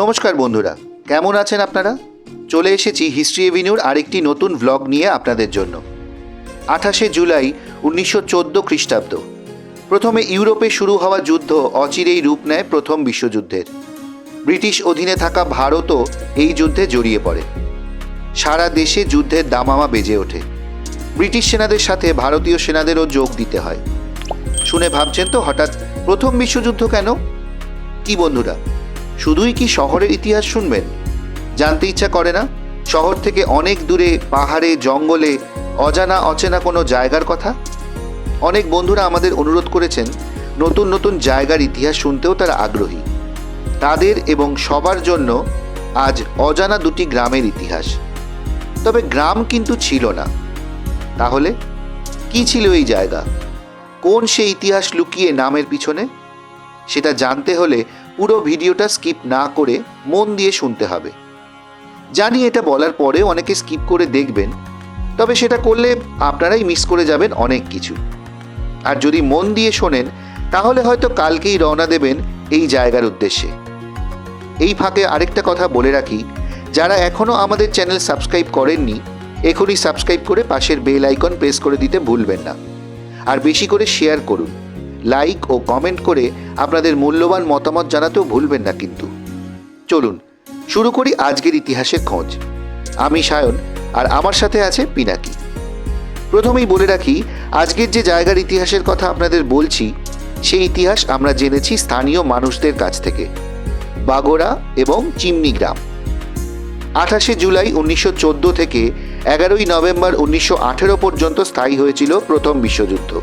নমস্কার বন্ধুরা, কেমন আছেন আপনারা? চলে এসেছি হিস্ট্রি এভিনিউর আরেকটি নতুন ভ্লগ নিয়ে আপনাদের জন্য। আঠাশে জুলাই উনিশশো চোদ্দ খ্রিস্টাব্দ। প্রথমে ইউরোপে শুরু হওয়া যুদ্ধ অচিরেই রূপ নেয় প্রথম বিশ্বযুদ্ধের। ব্রিটিশ অধীনে থাকা ভারতও এই যুদ্ধে জড়িয়ে পড়ে। সারা দেশে যুদ্ধের দামামা বেজে ওঠে। ব্রিটিশ সেনাদের সাথে ভারতীয় সেনাদেরও যোগ দিতে হয়। শুনে ভাবছেন তো হঠাৎ প্রথম বিশ্বযুদ্ধ কেন? কি বন্ধুরা শুধুই কি শহরের ইতিহাস শুনবেন? জানতে ইচ্ছা করে না? শহর থেকে অনেক দূরে, পাহাড়ে, জঙ্গলে, অজানা, অচেনা কোনো জায়গার কথা? অনেক বন্ধুরা আমাদের অনুরোধ করেছেন, নতুন নতুন জায়গার ইতিহাস শুনতেও তারা আগ্রহী। তাদের এবং সবার জন্য আজ অজানা দুটি গ্রামের ইতিহাস। তবে গ্রাম কিন্তু ছিল না। তাহলে কি ছিল এই জায়গা? কোন সেই ইতিহাস লুকিয়ে নামের পিছনে? সেটা জানতে হলে পুরো ভিডিওটা স্কিপ না করে মন দিয়ে শুনতে হবে। জানি এটা বলার পরে অনেকে স্কিপ করে দেখবেন, তবে সেটা করলে আপনারাই মিস করে যাবেন অনেক কিছু। আর যদি মন দিয়ে শোনেন, তাহলে হয়তো কালকেই রওনা দেবেন এই জায়গার উদ্দেশ্যে। এই ফাঁকে আরেকটা কথা বলে রাখি, যারা এখনও আমাদের চ্যানেল সাবস্ক্রাইব করেননি, এখনই সাবস্ক্রাইব করে পাশের বেল আইকন প্রেস করে দিতে ভুলবেন না। আর বেশি করে শেয়ার করুন। লাইক ও কমেন্ট করে আপনাদের মূল্যবান মতামত জানাতেও ভুলবেন না কিন্তু। চলুন, শুরু করি আজকের ইতিহাসের খোঁজ। আমি সায়ন, আর আমার সাথে আছে পিনাকি। প্রথমেই বলে রাখি, আজকের যে জায়গার ইতিহাসের কথা আপনাদের বলছি, সেই ইতিহাস আমরা জেনেছি স্থানীয় মানুষদের কাছ থেকে। বাগোড়া এবং চিমনি গ্রাম। আঠাশে জুলাই উনিশশো চোদ্দ থেকে এগারোই নভেম্বর উনিশশো আঠেরো পর্যন্ত স্থায়ী হয়েছিল প্রথম বিশ্বযুদ্ধ।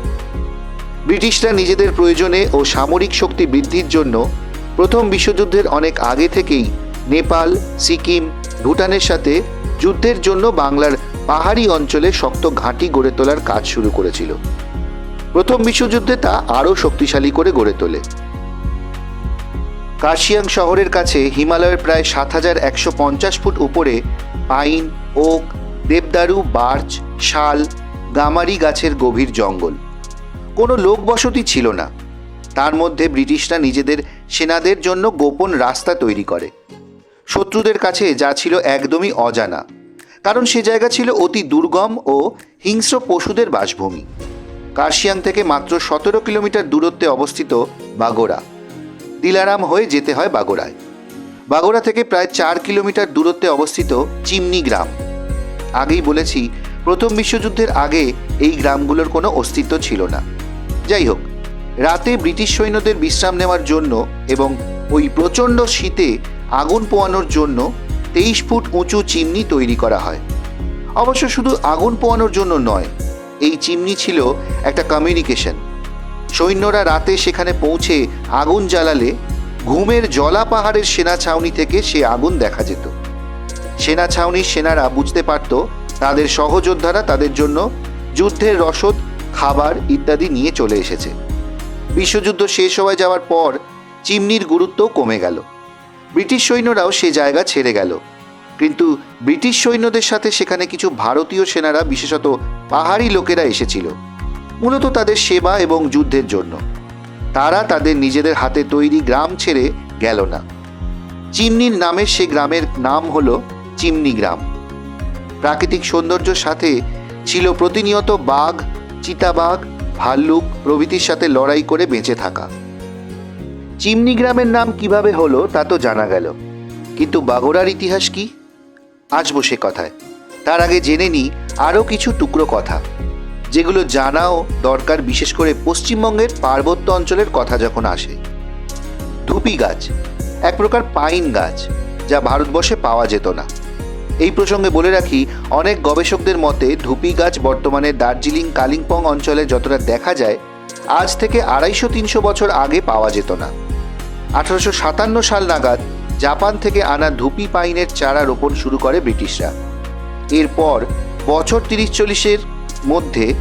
ব্রিটিশরা নিজেদের প্রয়োজনে ও সামরিক শক্তি বৃদ্ধির জন্য প্রথম বিশ্বযুদ্ধের অনেক আগে থেকেই নেপাল, সিকিম, ভুটানের সাথে যুদ্ধের জন্য বাংলার পাহাড়ি অঞ্চলে শক্ত ঘাঁটি গড়ে তোলার কাজ শুরু করেছিল। প্রথম বিশ্বযুদ্ধে তা আরও শক্তিশালী করে গড়ে তোলে। কার্শিয়াং শহরের কাছে হিমালয়ের প্রায় সাত হাজার একশো পঞ্চাশ ফুট উপরে পাইন, ওক, দেবদারু, বার্চ, শাল, গামারি গাছের গভীর জঙ্গল। কোনো লোকবসতি ছিল না। তার মধ্যে ব্রিটিশরা নিজেদের সেনাদের জন্য গোপন রাস্তা তৈরি করে। শত্রুদের কাছে যা ছিল একদমই অজানা, কারণ সে জায়গা ছিল অতি দুর্গম ও হিংস্র পশুদের বাসভূমি। কার্শিয়াং থেকে মাত্র সতেরো কিলোমিটার দূরত্বে অবস্থিত বাগোড়া। দিলারাম হয়ে যেতে হয় বাগোড়ায়। বাগোড়া থেকে প্রায় চার কিলোমিটার দূরত্বে অবস্থিত চিমনি গ্রাম। আগেই বলেছি, প্রথম বিশ্বযুদ্ধের আগে এই গ্রামগুলোর কোনো অস্তিত্ব ছিল না। যাই হোক, রাতে ব্রিটিশ সৈন্যদের বিশ্রাম নেওয়ার জন্য এবং ওই প্রচণ্ড শীতে আগুন পোয়ানোর জন্য তেইশ ফুট উঁচু চিমনি তৈরি করা হয়। অবশ্য শুধু আগুন পোয়ানোর জন্য নয়, এই চিমনি ছিল একটা কমিউনিকেশন সৈন্যরা রাতে সেখানে পৌঁছে আগুন জ্বালালে ঘুমের জলা পাহাড়ের সেনা ছাউনি থেকে সে আগুন দেখা যেত। সেনা ছাউনির সেনারা বুঝতে পারত তাদের সহযোদ্ধারা তাদের জন্য যুদ্ধের রসদ খাবার ইত্যাদি নিয়ে চলে এসেছে। বিশ্বযুদ্ধ শেষ হয়ে যাওয়ার পর চিমনির গুরুত্বও কমে গেল। ব্রিটিশ সৈন্যরাও সে জায়গা ছেড়ে গেল। কিন্তু ব্রিটিশ সৈন্যদের সাথে সেখানে কিছু ভারতীয় সেনারা, বিশেষত পাহাড়ি লোকেরা এসেছিল। মূলত তাদের সেবা এবং যুদ্ধের জন্য। তারা তাদের নিজেদের হাতে তৈরি গ্রাম ছেড়ে গেল না। চিমনির নামের সে গ্রামের নাম হল চিমনি গ্রাম। প্রাকৃতিক সৌন্দর্যের সাথে ছিল প্রতিনিয়ত বাঘ চিতাবাঘ, ভাল্লুক প্রভৃতির সাথে লড়াই করে বেঁচে থাকা। চিমনি গ্রামের নাম কীভাবে হলো তা তো জানা গেল। কিন্তু বাগোড়ার ইতিহাস কি? আসব সে কথায়। তার আগে জেনে নিই আরও কিছু টুকরো কথা, যেগুলো জানাও দরকার বিশেষ করে পশ্চিমবঙ্গের পার্বত্য অঞ্চলের কথা যখন আসে। ধুপি গাছ, এক প্রকার পাইন গাছ, যা ভারতবর্ষে পাওয়া যেত না। এই প্রসঙ্গে বলে রাখি, অনেক গবেষকদের মতে ধুপি গাছ বর্তমানে দার্জিলিং, কালিম্পং অঞ্চলে যতটা দেখা যায়, আজ থেকে আড়াইশো তিনশো বছর আগে পাওয়া যেত না। আঠারোশো সাতান্ন সাল নাগাদ জাপান থেকে আনা ধুপি পাইনের চারা রোপণ শুরু করে ব্রিটিশরা। এরপর বছর তিরিশ চল্লিশের মধ্যে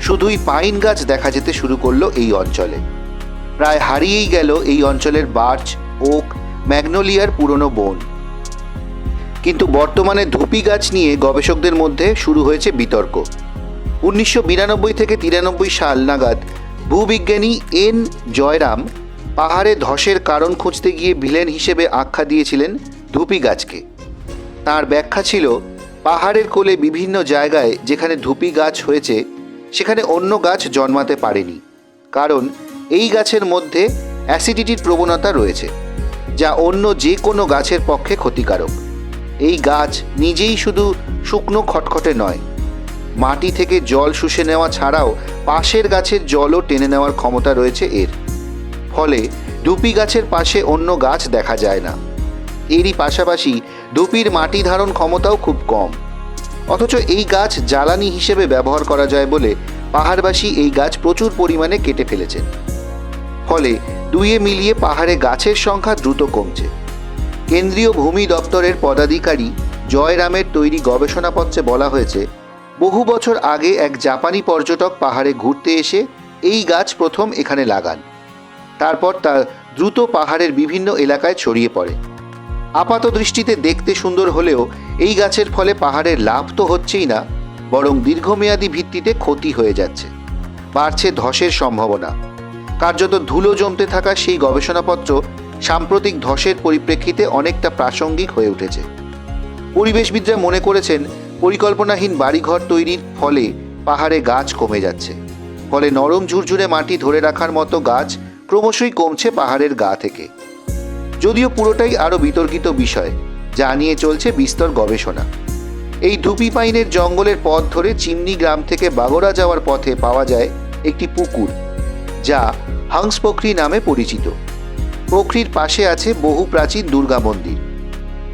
শুধুই পাইন গাছ দেখা যেতে শুরু করল এই অঞ্চলে। প্রায় হারিয়েই গেল এই অঞ্চলের বার্চ, ওক, ম্যাগনোলিয়ার পুরনো বন। কিন্তু বর্তমানে ধুপি গাছ নিয়ে গবেষকদের মধ্যে শুরু হয়েছে বিতর্ক। উনিশশো বিরানব্বই থেকে তিরানব্বই সাল নাগাদ ভূবিজ্ঞানী এন জয়রাম পাহাড়ে ধসের কারণ খুঁজতে গিয়ে ভিলেন হিসেবে আখ্যা দিয়েছিলেন ধুপি গাছকে। তার ব্যাখ্যা ছিল, পাহাড়ের কোলে বিভিন্ন জায়গায় যেখানে ধুপি গাছ হয়েছে, সেখানে অন্য গাছ জন্মাতে পারেনি। কারণ এই গাছের মধ্যে অ্যাসিডিটির প্রবণতা রয়েছে, যা অন্য যে কোনো গাছের পক্ষে ক্ষতিকারক। এই গাছ নিজেই শুধু শুকনো খটখটে নয়। মাটি থেকে জল শুষে নেওয়া ছাড়াও পাশের গাছের জলও টেনে নেওয়ার ক্ষমতা রয়েছে এর। ফলে ডুপি গাছের পাশে অন্য গাছ দেখা যায় না। এরই পাশাপাশি ডুপির মাটি ধারণ ক্ষমতাও খুব কম। অথচ এই গাছ জ্বালানি হিসেবে ব্যবহার করা যায় বলে পাহাড়বাসী এই গাছ প্রচুর পরিমাণে কেটে ফেলেছেন। ফলে দুইয়ে মিলিয়ে পাহাড়ে গাছের সংখ্যা দ্রুত কমছে। কেন্দ্রীয় ভূমি দপ্তরের পদাধিকারী জয়রামের তৈরি গবেষণাপত্রে বলা হয়েছে, বহু বছর আগে এক জাপানি পর্যটক পাহাড়ে ঘুরতে এসে এই গাছ প্রথম এখানে লাগান। তারপর তা দ্রুত পাহাড়ের বিভিন্ন এলাকায় ছড়িয়ে পড়ে। আপাত দৃষ্টিতে দেখতে সুন্দর হলেও এই গাছের ফলে পাহাড়ের লাভ তো হচ্ছেই না, বরং দীর্ঘমেয়াদী ভিত্তিতে ক্ষতি হয়ে যাচ্ছে। বাড়ছে ধসের সম্ভাবনা। কার্যত ধুলো জমতে থাকা সেই গবেষণাপত্র সাম্প্রতিক ধসের পরিপ্রেক্ষিতে অনেকটা প্রাসঙ্গিক হয়ে উঠেছে। পরিবেশবিদরা মনে করেছেন, পরিকল্পনাহীন বাড়িঘর তৈরির ফলে পাহাড়ে গাছ কমে যাচ্ছে। ফলে নরম ঝুরঝুরে মাটি ধরে রাখার মতো গাছ ক্রমশই কমছে পাহাড়ের গা থেকে। যদিও পুরোটাই আরও বিতর্কিত বিষয়, যা নিয়ে চলছে বিস্তর গবেষণা। এই ধুপি পাইনের জঙ্গলের পথ ধরে চিমনি গ্রাম থেকে বাগোড়া যাওয়ার পথে পাওয়া যায় একটি পুকুর, যা হাংস পোখরি নামে পরিচিত। পোখরির পাশে আছে বহু প্রাচীন দুর্গা মন্দির।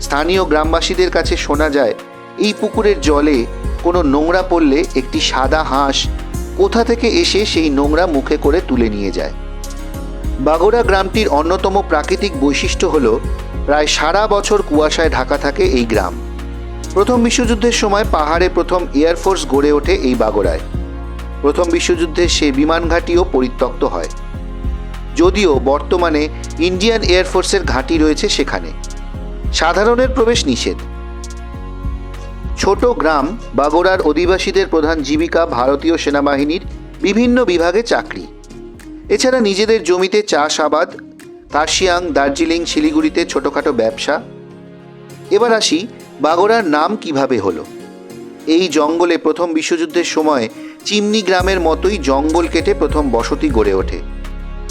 স্থানীয় গ্রামবাসীদের কাছে শোনা যায়, এই পুকুরের জলে কোনো নোংরা পড়লে একটি সাদা হাঁস কোথা থেকে এসে সেই নোংরা মুখে করে তুলে নিয়ে যায়। বাগোড়া গ্রামটির অন্যতম প্রাকৃতিক বৈশিষ্ট্য হল, প্রায় সারা বছর কুয়াশায় ঢাকা থাকে এই গ্রাম। প্রথম বিশ্বযুদ্ধের সময় পাহাড়ে প্রথম এয়ারফোর্স গড়ে ওঠে এই বাগোড়ায়। প্রথম বিশ্বযুদ্ধে সে বিমান ঘাঁটিও পরিত্যক্ত হয়। যদিও বর্তমানে ইন্ডিয়ান এয়ারফোর্সের ঘাঁটি রয়েছে সেখানে। সাধারণের প্রবেশ নিষেধ। ছোট গ্রাম বাগোড়ার অধিবাসীদের প্রধান জীবিকা ভারতীয় সেনাবাহিনীর বিভিন্ন বিভাগে চাকরি। এছাড়া নিজেদের জমিতে চাষাবাদ কার্শিয়াং, দার্জিলিং, শিলিগুড়িতে ছোটোখাটো ব্যবসা। এবার আসি বাগোড়ার নাম কীভাবে হলো। এই জঙ্গলে প্রথম বিশ্বযুদ্ধের সময় চিমনি গ্রামের মতোই জঙ্গল কেটে প্রথম বসতি গড়ে ওঠে।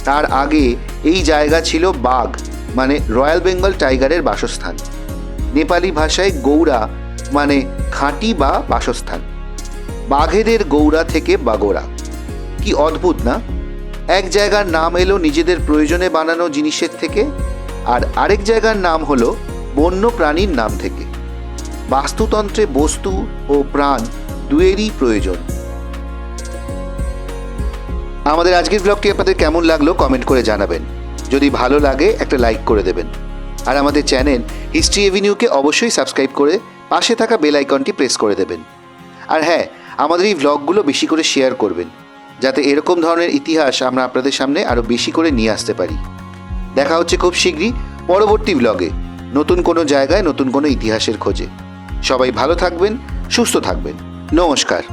তার আগে এই জায়গা ছিল বাঘ মানে রয়্যাল বেঙ্গল টাইগারের বাসস্থান। নেপালি ভাষায় গৌড়া মানে খাঁটি বা বাসস্থান। বাঘেদের গৌড়া থেকে বাগোড়া। কি অদ্ভুত না? এক জায়গার নাম এলো নিজেদের প্রয়োজনে বানানো জিনিসের থেকে, আর আরেক জায়গার নাম হলো বন্য প্রাণীর নাম থেকে। বাস্তুতন্ত্রে বস্তু ও প্রাণ দুয়েরই প্রয়োজন। আমাদের আজকের ব্লগটি আপনাদের কেমন লাগল কমেন্ট করে জানাবেন। যদি ভালো লাগে, একটা লাইক করে দেবেন। আর আমাদের চ্যানেল হিস্ট্রি এভিনিউকে অবশ্যই সাবস্ক্রাইব করে পাশে থাকা বেল আইকনটি প্রেস করে দেবেন। আর হ্যাঁ আমাদের এই ব্লগগুলো বেশি করে শেয়ার করবেন, যাতে এরকম ধরনের ইতিহাস আমরা আপনাদের সামনে আরও বেশি করে নিয়ে আসতে পারি। দেখা হচ্ছে খুব শীঘ্রই পরবর্তী ব্লগে নতুন কোনো জায়গায়, নতুন কোনো ইতিহাসের খোঁজে। সবাই ভালো থাকবেন, সুস্থ থাকবেন। নমস্কার।